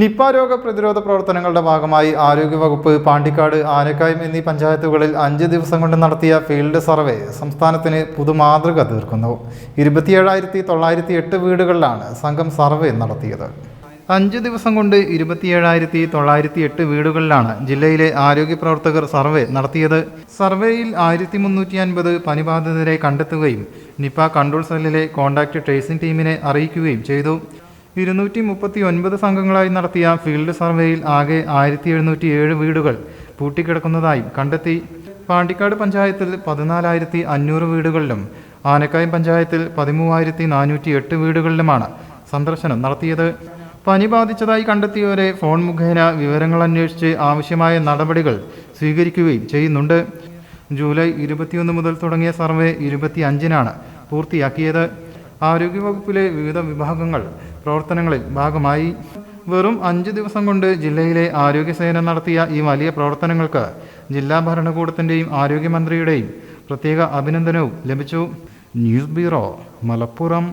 Nipah രോഗ പ്രതിരോധ പ്രവർത്തനങ്ങളുടെ ഭാഗമായി ആരോഗ്യവകുപ്പ് പാണ്ടിക്കാട് ആനക്കായം എന്നീ പഞ്ചായത്തുകളിൽ അഞ്ച് ദിവസം കൊണ്ട് നടത്തിയ ഫീൽഡ് സർവേ സംസ്ഥാനത്തിന് പുതുമാതൃക തീർക്കുന്നു. ഇരുപത്തിയേഴായിരത്തി തൊള്ളായിരത്തി എട്ട് വീടുകളിലാണ് സംഘം സർവേ നടത്തിയത്. അഞ്ച് ദിവസം കൊണ്ട് ഇരുപത്തിയേഴായിരത്തി തൊള്ളായിരത്തി എട്ട് വീടുകളിലാണ് ജില്ലയിലെ ആരോഗ്യ പ്രവർത്തകർ സർവേ നടത്തിയത്. സർവേയിൽ ആയിരത്തി മുന്നൂറ്റി അൻപത് പനിബാധിതരെ കണ്ടെത്തുകയും നിപ്പ കൺട്രോൾ സെല്ലിലെ കോൺടാക്ട് ട്രേസിംഗ് ടീമിനെ അറിയിക്കുകയും ചെയ്തു. ഇരുന്നൂറ്റി മുപ്പത്തി ഒൻപത് സംഘങ്ങളായി നടത്തിയ ഫീൽഡ് സർവേയിൽ ആകെ ആയിരത്തി എഴുന്നൂറ്റി ഏഴ് വീടുകൾ പൂട്ടിക്കിടക്കുന്നതായും കണ്ടെത്തി. പാണ്ടിക്കാട് പഞ്ചായത്തിൽ പതിനാലായിരത്തി അഞ്ഞൂറ് വീടുകളിലും ആനക്കായം പഞ്ചായത്തിൽ പതിമൂവായിരത്തി നാനൂറ്റി എട്ട് വീടുകളിലുമാണ് സന്ദർശനം നടത്തിയത്. പനി ബാധിച്ചതായി കണ്ടെത്തിയവരെ ഫോൺ മുഖേന വിവരങ്ങൾ അന്വേഷിച്ച് ആവശ്യമായ നടപടികൾ സ്വീകരിക്കുകയും ചെയ്യുന്നുണ്ട്. ജൂലൈ ഇരുപത്തിയൊന്ന് മുതൽ തുടങ്ങിയ സർവേ ഇരുപത്തി അഞ്ചിനാണ് പൂർത്തിയാക്കിയത്. ആരോഗ്യവകുപ്പിലെ വിവിധ വിഭാഗങ്ങൾ പ്രവർത്തനങ്ങളിൽ ഭാഗമായി. വെറും അഞ്ച് ദിവസം കൊണ്ട് ജില്ലയിലെ ആരോഗ്യസേന നടത്തിയ ഈ വലിയ പ്രവർത്തനങ്ങൾക്ക് ജില്ലാ ഭരണകൂടത്തിന്റെയും ആരോഗ്യമന്ത്രിയുടെയും പ്രത്യേക അഭിനന്ദനവും ലഭിച്ചു. News bureau Malappuram.